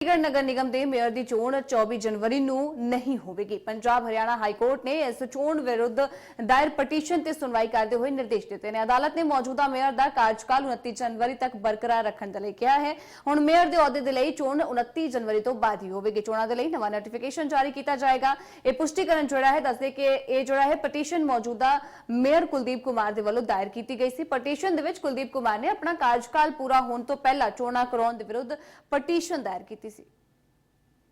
ਚੰਡੀਗੜ੍ਹ ਨਗਰ ਨਿਗਮ ਦੇ ਮੇਅਰ ਦੀ ਚੋਣ 24 ਜਨਵਰੀ ਨੂੰ ਨਹੀਂ ਹੋਵੇਗੀ। ਪੰਜਾਬ ਹਰਿਆਣਾ ਹਾਈ ਕੋਰਟ ਨੇ ਇਸ ਚੋਣ ਵਿਰੁੱਧ ਦਾਇਰ ਪਟੀਸ਼ਨ ਤੇ ਸੁਣਵਾਈ ਕਰਦੇ ਹੋਏ ਨਿਰਦੇਸ਼ ਦਿੱਤੇ ਨੇ। ਅਦਾਲਤ ਨੇ ਮੌਜੂਦਾ ਮੇਅਰ ਦਾ ਕਾਰਜਕਾਲ 29 ਜਨਵਰੀ ਤੱਕ ਬਰਕਰਾਰ ਰੱਖਣ ਦੇ ਲਈ ਕਿਹਾ ਹੈ। ਹੁਣ ਮੇਅਰ ਦੇ ਅਹੁਦੇ ਦੇ ਲਈ ਚੋਣ 29 ਜਨਵਰੀ ਤੋਂ ਬਾਅਦ ਹੀ ਹੋਵੇਗੀ। ਚੋਣਾਂ ਦੇ ਲਈ ਨਵਾਂ ਨੋਟੀਫਿਕੇਸ਼ਨ ਜਾਰੀ ਕੀਤਾ ਜਾਏਗਾ। ਇਹ ਪੁਸ਼ਟੀਕਰਨ ਜਿਹੜਾ ਹੈ, ਦੱਸਦੇ ਕਿ ਇਹ ਜਿਹੜਾ ਹੈ ਪਟੀਸ਼ਨ ਮੌਜੂਦਾ ਮੇਅਰ ਕੁਲਦੀਪ ਕੁਮਾਰ ਦੇ ਵੱਲੋਂ ਦਾਇਰ ਕੀਤੀ ਗਈ ਸੀ। ਪਟੀਸ਼ਨ ਦੇ ਵਿੱਚ ਕੁਲਦੀਪ ਕੁਮਾਰ ਨੇ ਆਪਣਾ ਕਾਰਜਕਾਲ ਪੂਰਾ ਹੋਣ ਤੋਂ ਪਹਿਲਾਂ ਚੋਣਾਂ ਕਰਾਉਣ ਦੇ ਵਿਰੁੱਧ ਪਟੀਸ਼ਨ ਦਾਇਰ ਕੀਤੀ ਸੀ।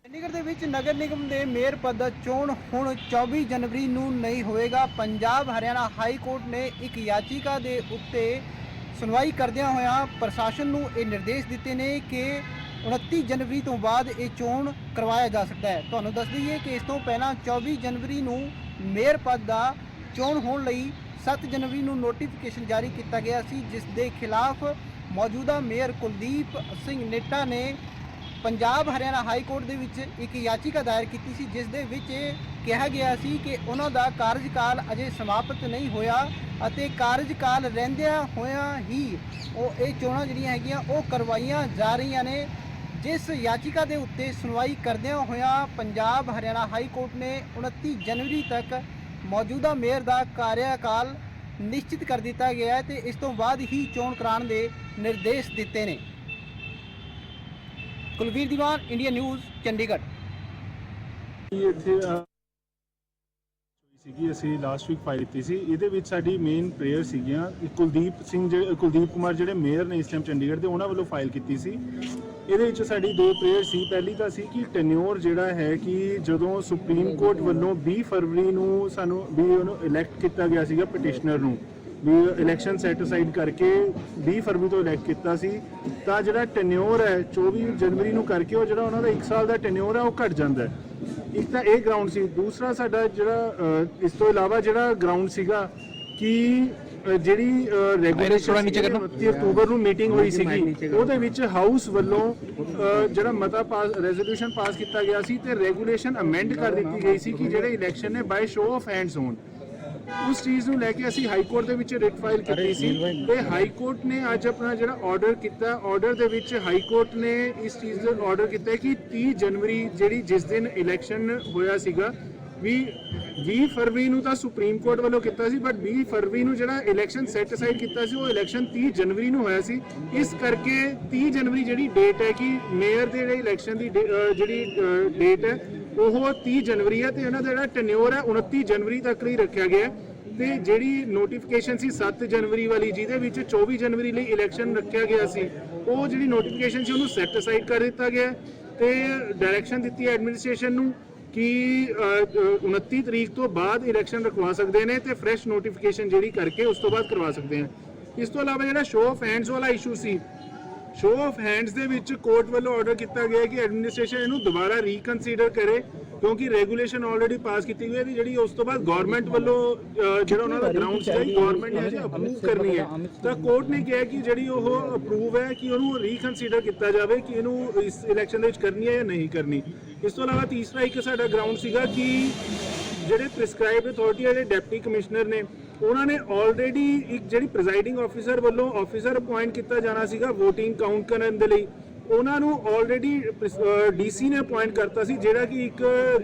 ਚੰਡੀਗੜ੍ਹ ਦੇ ਵਿੱਚ ਨਗਰ ਨਿਗਮ ਦੇ ਮੇਅਰ ਪਦ ਦਾ ਚੋਣ ਹੁਣ 24 ਜਨਵਰੀ ਨੂੰ ਨਹੀਂ ਹੋਵੇਗਾ। ਪੰਜਾਬ ਹਰਿਆਣਾ ਹਾਈ ਕੋਰਟ ਨੇ ਇੱਕ ਯਾਚੀਕਾ ਦੇ ਉੱਤੇ ਸੁਣਵਾਈ ਕਰਦਿਆਂ ਹੋਇਆਂ ਪ੍ਰਸ਼ਾਸਨ ਨੂੰ ਇਹ ਨਿਰਦੇਸ਼ ਦਿੱਤੇ ਨੇ ਕਿ 29 ਜਨਵਰੀ ਤੋਂ ਬਾਅਦ ਇਹ ਚੋਣ ਕਰਵਾਇਆ ਜਾ ਸਕਦਾ ਹੈ। ਤੁਹਾਨੂੰ ਦੱਸ ਦਈਏ ਕਿ ਇਸ ਤੋਂ ਪਹਿਲਾਂ 24 ਜਨਵਰੀ ਨੂੰ ਮੇਅਰ ਪਦ ਦਾ ਚੋਣ ਹੋਣ ਲਈ 7 ਜਨਵਰੀ ਨੂੰ ਨੋਟੀਫਿਕੇਸ਼ਨ ਜਾਰੀ ਕੀਤਾ ਗਿਆ ਸੀ, ਜਿਸ ਦੇ ਖਿਲਾਫ ਮੌਜੂਦਾ ਮੇਅਰ ਕੁਲਦੀਪ ਸਿੰਘ ਨੇਟਾ ਨੇ ਪੰਜਾਬ ਹਰਿਆਣਾ ਹਾਈ ਕੋਰਟ ਦੇ ਵਿੱਚ ਇੱਕ ਯਾਚੀਕਾ ਦਾਇਰ ਕੀਤੀ ਸੀ, ਜਿਸ ਦੇ ਵਿੱਚ ਇਹ ਕਿਹਾ ਗਿਆ ਸੀ ਕਿ ਉਹਨਾਂ ਦਾ ਕਾਰਜਕਾਲ ਅਜੇ ਸਮਾਪਤ ਨਹੀਂ ਹੋਇਆ ਅਤੇ ਕਾਰਜਕਾਲ ਰਹਿੰਦਿਆਂ ਹੋਇਆਂ ਹੀ ਉਹ ਇਹ ਚੋਣਾਂ ਜਿਹੜੀਆਂ ਹੈਗੀਆਂ, ਉਹ ਕਰਵਾਈਆਂ ਜਾ ਰਹੀਆਂ ਨੇ। ਜਿਸ ਯਾਚੀਕਾ ਦੇ ਉੱਤੇ ਸੁਣਵਾਈ ਕਰਦਿਆਂ ਹੋਇਆਂ ਪੰਜਾਬ ਹਰਿਆਣਾ ਹਾਈ ਕੋਰਟ ਨੇ 29 ਜਨਵਰੀ ਤੱਕ ਮੌਜੂਦਾ ਮੇਅਰ ਦਾ ਕਾਰਜਕਾਲ ਨਿਸ਼ਚਿਤ ਕਰ ਦਿੱਤਾ ਗਿਆ ਹੈ ਤੇ ਇਸ ਤੋਂ ਬਾਅਦ ਹੀ ਚੋਣ ਕਰਾਉਣ ਦੇ ਨਿਰਦੇਸ਼ ਦਿੱਤੇ ਨੇ। Kulveer Diwan India News Chandigarh. ਇਹ ਇੱਥੇ ਅਹ, ਹੋਈ ਸੀਗੀ ਅਸੀਂ ਲਾਸਟ ਵੀਕ ਫਾਈਲ ਕੀਤੀ ਸੀ। ਇਹਦੇ ਵਿੱਚ ਸਾਡੀ ਮੇਨ ਪ੍ਰੇਅਰ ਸੀਗੀਆਂ ਕੁਲਦੀਪ ਸਿੰਘ ਜਿਹੜੇ ਕੁਲਦੀਪ ਕੁਮਾਰ ਜਿਹੜੇ ਮੇਅਰ ਨੇ ਇਸ ਟਾਈਮ ਚੰਡੀਗੜ੍ਹ ਦੇ ਉਹਨਾਂ ਵੱਲੋਂ ਫਾਈਲ ਕੀਤੀ ਸੀ। ਇਹਦੇ ਵਿੱਚ ਸਾਡੀ ਦੋ ਪ੍ਰੇਅਰ ਸੀ। ਪਹਿਲੀ ਤਾਂ ਸੀ ਕਿ ਟੈਨਿਓਰ ਜਿਹੜਾ ਹੈ ਕਿ ਜਦੋਂ ਸੁਪਰੀਮ ਕੋਰਟ ਵੱਲੋਂ 20 ਫਰਵਰੀ ਨੂੰ ਸਾਨੂੰ ਵੀ ਉਹਨੂੰ ਇਲੈਕਟ ਕੀਤਾ ਗਿਆ ਸੀਗਾ ਪਟੀਸ਼ਨਰ ਨੂੰ ਵੀ ਇਲੈਕਸ਼ਨ ਸੈਟ ਅਸਾਈਡ ਕਰਕੇ 20 ਫਰਵਰੀ ਤੋਂ ਇਲੈਕਟ ਕੀਤਾ ਸੀ ਤਾਂ ਜਿਹੜਾ ਟੈਨਿਓਰ ਹੈ 24 ਜਨਵਰੀ ਨੂੰ ਕਰਕੇ ਉਹ ਜਿਹੜਾ ਉਹਨਾਂ ਦਾ 1 ਸਾਲ ਦਾ ਟੈਨਿਓਰ ਹੈ ਉਹ ਘਟ ਜਾਂਦਾ ਹੈ। ਇੱਕ ਤਾਂ ਇਹ ਗਰਾਊਂਡ ਸੀ ਦੂਸਰਾ ਸਾਡਾ ਜਿਹੜਾ ਇਸ ਤੋਂ ਇਲਾਵਾ ਜਿਹੜਾ ਗਰਾਊਂਡ ਸੀਗਾ ਕਿ ਜਿਹੜੀ ਰੈਗੂਲੇਸ਼ਨ 29 ਅਕਤੂਬਰ ਨੂੰ ਮੀਟਿੰਗ ਹੋਈ ਸੀਗੀ ਉਹਦੇ ਵਿੱਚ ਹਾਊਸ ਵੱਲੋਂ ਜਿਹੜਾ ਮਤਾ ਪਾਸ ਰੈਜ਼ੋਲੂਸ਼ਨ ਪਾਸ ਕੀਤਾ ਗਿਆ ਸੀ ਤੇ ਰੈਗੂਲੇਸ਼ਨ ਅਮੈਂਡ ਕਰ ਦਿੱਤੀ ਗਈ ਸੀ ਕਿ ਜਿਹੜੇ ਇਲੈਕਸ਼ਨ ਨੇ ਬਾਈ ਸ਼ੋ ਆਫ ਹੈਂਡਸ ਹੋਣ। ਉਸ ਚੀਜ਼ ਨੂੰ ਲੈ ਕੇ ਅਸੀਂ ਹਾਈ ਕੋਰਟ ਦੇ ਵਿੱਚ ਰਿਟ ਫਾਈਲ ਕੀਤੀ ਸੀ। ਤੇ ਹਾਈ ਕੋਰਟ ਨੇ ਅੱਜ ਆਪਣਾ ਜਿਹੜਾ ਆਰਡਰ ਕੀਤਾ ਆਰਡਰ ਦੇ ਵਿੱਚ ਹਾਈ ਕੋਰਟ ਨੇ ਇਸ ਚੀਜ਼ ਦਾ ਆਰਡਰ ਕੀਤਾ ਕਿ 30 ਜਨਵਰੀ ਜਿਹੜੀ ਜਿਸ ਦਿਨ ਇਲੈਕਸ਼ਨ ਹੋਇਆ ਸੀਗਾ ਵੀ 20 ਫਰਵਰੀ ਨੂੰ ਤਾਂ ਸੁਪਰੀਮ ਕੋਰਟ ਵੱਲੋਂ ਕੀਤਾ ਸੀ ਬਟ 20 ਫਰਵਰੀ ਨੂੰ ਜਿਹੜਾ ਇਲੈਕਸ਼ਨ ਸੈੱਟ ਅਸਾਈਡ ਕੀਤਾ ਸੀ ਉਹ ਇਲੈਕਸ਼ਨ 30 ਜਨਵਰੀ ਨੂੰ ਹੋਇਆ ਸੀ। ਇਸ ਕਰਕੇ 30 ਜਨਵਰੀ ਜਿਹੜੀ ਡੇਟ ਹੈ ਕਿ ਮੇਅਰ ਦੇ ਜਿਹੜੇ ਇਲੈਕਸ਼ਨ ਦੀ ਜਿਹੜੀ ਡੇਟ ਹੈ ਉਹ 30 ਜਨਵਰੀ ਹੈ ਤੇ ਇਹਨਾਂ ਦਾ ਜਿਹੜਾ ਟੈਨਿਓਰ ਹੈ 29 ਜਨਵਰੀ ਤੱਕ ਲਈ ਰੱਖਿਆ ਗਿਆ ਹੈ। ਤੇ ਜਿਹੜੀ ਨੋਟੀਫਿਕੇਸ਼ਨ ਸੀ 7 ਜਨਵਰੀ ਵਾਲੀ ਜਿਹਦੇ ਵਿੱਚ 24 ਜਨਵਰੀ ਲਈ ਇਲੈਕਸ਼ਨ ਰੱਖਿਆ ਗਿਆ ਸੀ ਉਹ ਜਿਹੜੀ ਨੋਟੀਫਿਕੇਸ਼ਨ ਸੀ ਉਹਨੂੰ ਸੈੱਟ ਅਸਾਈਡ ਕਰ ਦਿੱਤਾ ਗਿਆ ਹੈ ਤੇ ਡਾਇਰੈਕਸ਼ਨ ਦਿੱਤੀ ਹੈ ਐਡਮਿਨਿਸਟ੍ਰੇਸ਼ਨ ਨੂੰ ਕਿ ਅਹ, 29 ਤਰੀਕ ਤੋਂ ਬਾਅਦ ਇਲੈਕਸ਼ਨ ਰਖਵਾ ਸਕਦੇ ਨੇ ਤੇ ਫਰੈਸ਼ ਨੋਟੀਫਿਕੇਸ਼ਨ ਜਿਹੜੀ ਕਰਕੇ ਉਸ ਤੋਂ ਬਾਅਦ ਕਰਵਾ ਸਕਦੇ ਆ ਇਸ ਤੋਂ ਇਲਾਵਾ ਜਿਹੜਾ ਸ਼ੋਅ ਆਫ ਹੈਂਡਸ ਵਾਲਾ ਇਸ਼ੂ ਸੀ ਸ਼ੋ ਆਫ ਹੈਂਡਸ ਦੇ ਵਿੱਚ ਕੋਰਟ ਵੱਲੋਂ ਆਰਡਰ ਕੀਤਾ ਗਿਆ ਕਿ ਐਡਮਿਨਿਸਟ੍ਰੇਸ਼ਨ ਇਹਨੂੰ ਦੁਬਾਰਾ ਰੀਕਨਸੀਡਰ ਕਰੇ ਕਿਉਂਕਿ ਰੈਗੂਲੇਸ਼ਨ ਆਲਰੇਡੀ ਪਾਸ ਕੀਤੀ ਗਈ ਹੈ ਜਿਹੜੀ ਉਸ ਤੋਂ ਬਾਅਦ ਗਵਰਨਮੈਂਟ ਵੱਲੋਂ ਜਿਹੜਾ ਉਹਨਾਂ ਦਾ ਗਰਾਊਂਡ ਸੀ ਗਵਰਨਮੈਂਟ ਨੇ ਅਜੇ ਅਪਰੂਵ ਕਰਨੀ ਹੈ। ਤਾਂ ਕੋਰਟ ਨੇ ਕਿਹਾ ਕਿ ਜਿਹੜੀ ਉਹ ਅਪਰੂਵ ਹੈ ਕਿ ਉਹਨੂੰ ਰੀਕਨਸੀਡਰ ਕੀਤਾ ਜਾਵੇ ਕਿ ਇਹਨੂੰ ਇਸ ਇਲੈਕਸ਼ਨ ਦੇ ਵਿੱਚ ਕਰਨੀ ਹੈ ਜਾਂ ਨਹੀਂ ਕਰਨੀ। ਇਸ ਤੋਂ ਇਲਾਵਾ ਤੀਸਰਾ ਇੱਕ ਸਾਡਾ ਗਰਾਊਂਡ ਸੀਗਾ ਕਿ ਜਿਹੜੇ ਪ੍ਰਿਸਕ੍ਰਾਈਬ ਅਥਾਰਟੀ ਜਿਹੜੇ ਡਿਪਟੀ ਕਮਿਸ਼ਨਰ ਨੇ ਉਹਨਾਂ ਨੇ ਆਲਰੇਡੀ ਇੱਕ ਜਿਹੜੀ ਪ੍ਰੀਜ਼ਾਈਡਿੰਗ ਆਫੀਸਰ ਵੱਲੋਂ ਆਫੀਸਰ ਅਪਾਇੰਟ ਕੀਤਾ ਜਾਣਾ ਸੀਗਾ, VOTING ਕਾਊਂਟ ਕਰਨ ਦੇ ਲਈ। ਉਹਨਾਂ ਨੂੰ ਆਲਰੇਡੀ ਡੀਸੀ ਨੇ ਅਪਾਇੰਟ ਕਰਤਾ ਸੀ, ਜਿਹੜਾ ਕਿ ਇੱਕ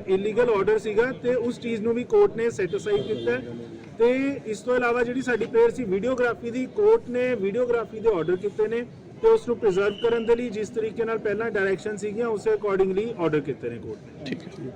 ਇਲੀਗਲ ਆਰਡਰ ਸੀਗਾ ਤੇ ਉਸ ਚੀਜ਼ ਨੂੰ ਵੀ ਕੋਰਟ ਨੇ ਸੈਟ ਕੀਤਾ ਹੈ। ਤੇ ਇਸ ਤੋਂ ਇਲਾਵਾ ਜਿਹੜੀ ਸਾਡੀ ਪੇਅਰ ਸੀ ਵੀਡੀਓਗ੍ਰਾਫੀ ਦੀ ਕੋਰਟ ਨੇ ਵੀਡੀਓਗ੍ਰਾਫੀ ਦੇ ਆਰਡਰ ਕੀਤੇ ਨੇ ਤੇ ਉਸ ਨੂੰ ਪ੍ਰੀਜ਼ਰਵ ਕਰਨ ਦੇ ਲਈ ਜਿਸ ਤਰੀਕੇ ਨਾਲ ਪਹਿਲਾਂ ਡਾਇਰੈਕਸ਼ਨ ਸੀਗੀਆਂ, ਉਸੇ ਅਕੋਰਡਿੰਗਲੀ ਆਰਡਰ ਕੀਤੇ ਨੇ ਕੋਰਟ ਨੇ।